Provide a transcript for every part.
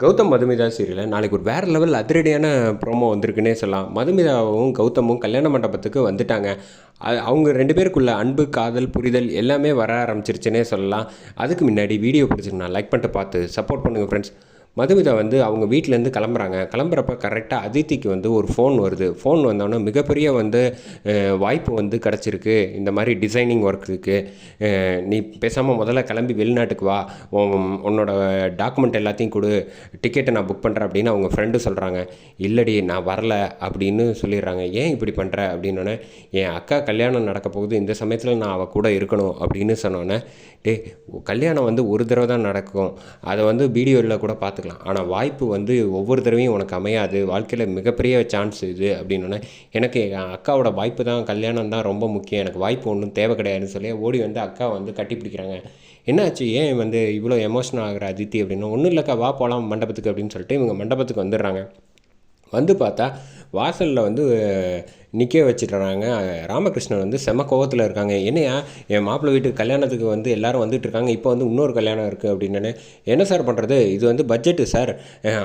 கௌதம் மதுமிதா சீரியலில் நாளைக்கு ஒரு வேறு லெவல் அதிரடியான ப்ரோமோ வந்திருக்குன்னே சொல்லலாம். மதுமிதாவும் கௌதமும் கல்யாண மண்டபத்துக்கு வந்துட்டாங்க. அவங்க ரெண்டு பேருக்குள்ள அன்பு காதல் புரிதல் எல்லாமே வர ஆரம்பிச்சிருச்சுன்னே சொல்லலாம். அதுக்கு முன்னாடி வீடியோ பிடிச்சிருந்தா லைக் பண்ணிட்டு பார்த்து சப்போர்ட் பண்ணுங்கள் ஃப்ரெண்ட்ஸ் மதுமிதா வந்து அவங்க வீட்டிலேருந்து கிளம்புறாங்க. கிளம்புறப்ப கரெக்டாக அதித்திக்கு வந்து ஒரு ஃபோன் வருது. ஃபோன் வந்தோடனே மிகப்பெரிய வந்து வாய்ப்பு வந்து கிடச்சிருக்கு. இந்த மாதிரி டிசைனிங் ஒர்க்குக்கு நீ பேசாமல் முதல்ல கிளம்பி வெளிநாட்டுக்கு வா. உன் உன்னோட டாக்குமெண்ட் எல்லாத்தையும் கொடு. டிக்கெட்டை நான் புக் பண்ணுறேன் அப்படின்னு அவங்க ஃப்ரெண்டு சொல்கிறாங்க இல்லடி நான் வரல அப்படின்னு சொல்லிடுறாங்க. ஏன் இப்படி பண்ணுற அப்படின்னோடனே என் அக்கா கல்யாணம் நடக்க போகுது. இந்த சமயத்தில் நான் அவள் கூட இருக்கணும். அப்படின்னு சொன்னோன்னே டே கல்யாணம் வந்து ஒரு தடவை தான் நடக்கும். அதை வந்து வீடியோவில் கூட பார்த்து பார்த்துக்கலாம். ஆனால் வாய்ப்பு வந்து ஒவ்வொரு தடவையும் உனக்கு அமையாது. வாழ்க்கையில் மிகப்பெரிய சான்ஸ் இது அப்படின்னோடனே எனக்கு என் அக்காவோட வாய்ப்பு தான் கல்யாணம் தான் ரொம்ப முக்கியம். எனக்கு வாய்ப்பு ஒன்றும் தேவை கிடையாதுன்னு சொல்லி ஓடி வந்து அக்கா வந்து கட்டி பிடிக்கிறாங்க. என்னாச்சு? ஏன் வந்து இவ்வளோ எமோஷனல் ஆகிற அதித்தி அப்படின்னா ஒன்றும் இல்லைக்கா வா போகலாம் மண்டபத்துக்கு அப்படின்னு சொல்லிட்டு இவங்க மண்டபத்துக்கு வந்துடுறாங்க. வந்து பார்த்தா வாசலில் வந்து நிற்க வச்சிடுறாங்க. ராமகிருஷ்ணன் வந்து செம கோவத்தில் இருக்காங்க. என்னையா என் மாப்பிள்ளை வீட்டுக்கு கல்யாணத்துக்கு வந்து எல்லோரும் வந்துட்டு இருக்காங்க. இப்போ வந்து இன்னொரு கல்யாணம் இருக்குது அப்படின்னு. என்ன சார் பண்ணுறது இது வந்து பட்ஜெட்டு சார்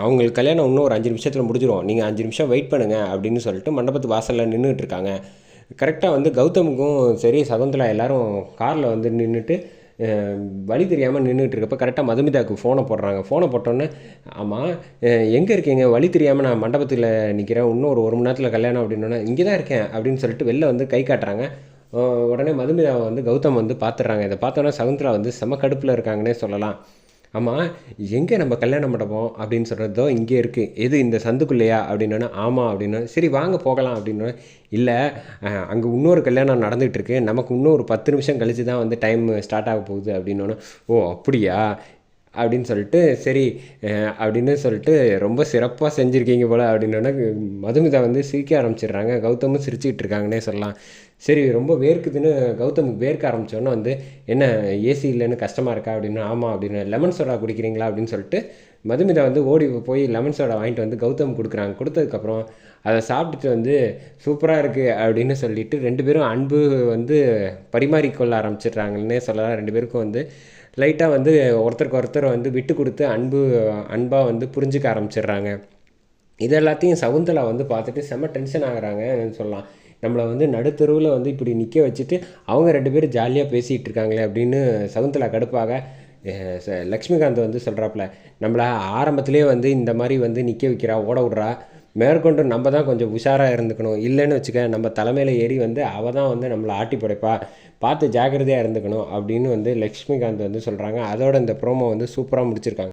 அவங்களுக்கு கல்யாணம் இன்னும் ஒரு அஞ்சு நிமிஷத்தில் முடிஞ்சிடும் நீங்கள் அஞ்சு நிமிஷம் வெயிட் பண்ணுங்கள் அப்படின்னு சொல்லிட்டு மண்டபத்து வாசலில் நின்றுட்டு இருக்காங்க. கரெக்டாக வந்து கௌதமுக்கும் சரி சகுந்தலா எல்லாரும் காரில் வந்து நின்றுட்டு வழி தெரியாமல் நின்றுட்டு இருக்கப்ப கரெக்டாக மதுமிதாவுக்கு ஃபோனை போடுறாங்க. ஃபோனை போட்டோன்னே ஆமாம் எங்கே இருக்கீங்க? வழி தெரியாமல் நான் மண்டபத்தில் நிற்கிறேன் இன்னும் ஒரு ஒரு மணி நேரத்தில் கல்யாணம் அப்படின்னோடனே இங்கே தான் இருக்கேன் அப்படின்னு சொல்லிட்டு வெளில வந்து கை காட்டுறாங்க. உடனே மதுமிதாவை வந்து கௌதம் வந்து பார்த்துடுறாங்க இதை பார்த்தோன்னே சகுந்தலா வந்து செம கடுப்பில் இருக்காங்கன்னே சொல்லலாம். ஆமாம் எங்கே நம்ம கல்யாண மண்டபம் அப்படின்னு சொல்கிறதோ இங்கே இருக்குது எது இந்த சந்துக்குள்ளையா அப்படின்னா ஆமாம் அப்படின்னா சரி வாங்க போகலாம் அப்படின்னா இல்லை அங்கே இன்னொரு கல்யாணம் நடந்துகிட்டு இருக்கு. நமக்கு இன்னும் ஒரு பத்து நிமிஷம் கழித்து தான் வந்து டைம் ஸ்டார்ட் ஆக போகுது அப்படின்னோன்னா ஓ அப்படியா? அப்படின்னு சொல்லிட்டு சரி அப்படின்னு சொல்லிட்டு ரொம்ப சிறப்பாக செஞ்சுருக்கீங்க போல் அப்படின்னோடனே மதுமிதா வந்து சிரிக்க ஆரம்பிச்சிடுறாங்க. கௌதமும் சிரிச்சுக்கிட்டு இருக்காங்கன்னே சொல்லலாம். சரி ரொம்ப வேர்க்குதுன்னு கௌதமுக்கு வேர்க்க ஆரம்பித்தோன்னே வந்து என்ன ஏசி இல்லைன்னு கஷ்டமாக இருக்கா அப்படின்னு ஆமாம் அப்படின்னு லெமன் சோடா குடிக்கிறீங்களா அப்படின்னு சொல்லிட்டு மதுமிதா வந்து ஓடி போய் லெமன் சோடா வாங்கிட்டு வந்து கௌதம் கொடுக்குறாங்க. கொடுத்ததுக்கப்புறம் அதை சாப்பிட்டுட்டு வந்து சூப்பராக இருக்குது அப்படின்னு சொல்லிட்டு ரெண்டு பேரும் அன்பு வந்து பரிமாறிக்கொள்ள ஆரம்பிச்சிடுறாங்கன்னே சொல்லலாம். ரெண்டு பேருக்கும் வந்து லைட்டாக வந்து ஒருத்தருக்கு ஒருத்தர் வந்து விட்டு கொடுத்து அன்பு அன்பாக வந்து புரிஞ்சுக்க ஆரம்பிச்சிடுறாங்க. இது எல்லாத்தையும் சகுந்தலா வந்து பார்த்துட்டு செம்ம டென்ஷன் ஆகிறாங்கன்னு சொல்லலாம். நம்மளை வந்து நடுத்தெருவில் வந்து இப்படி நிற்க வச்சுட்டு அவங்க ரெண்டு பேரும் ஜாலியாக பேசிகிட்டு இருக்காங்களே அப்படின்னு சகுந்தலா கடுப்பாக லக்ஷ்மிகாந்த் வந்து சொல்கிறாப்புல நம்மளை ஆரம்பத்திலே வந்து இந்த மாதிரி வந்து நிற்க வைக்கிறா ஓட விட்றா மேற்கொண்டு நம்ம தான் கொஞ்சம் உஷாராக இருந்துக்கணும். இல்லைன்னு வச்சுக்க நம்ம தலைமையில் ஏறி வந்து அவள் தான் வந்து நம்மளை ஆட்டி படைப்பா. பார்த்து ஜாக்கிரதையாக இருந்துக்கணும் அப்படின்னு வந்து லக்ஷ்மிகாந்த் வந்து சொல்கிறாங்க அதோட இந்த ப்ரோமோ வந்து சூப்பராக முடிச்சிருக்காங்க.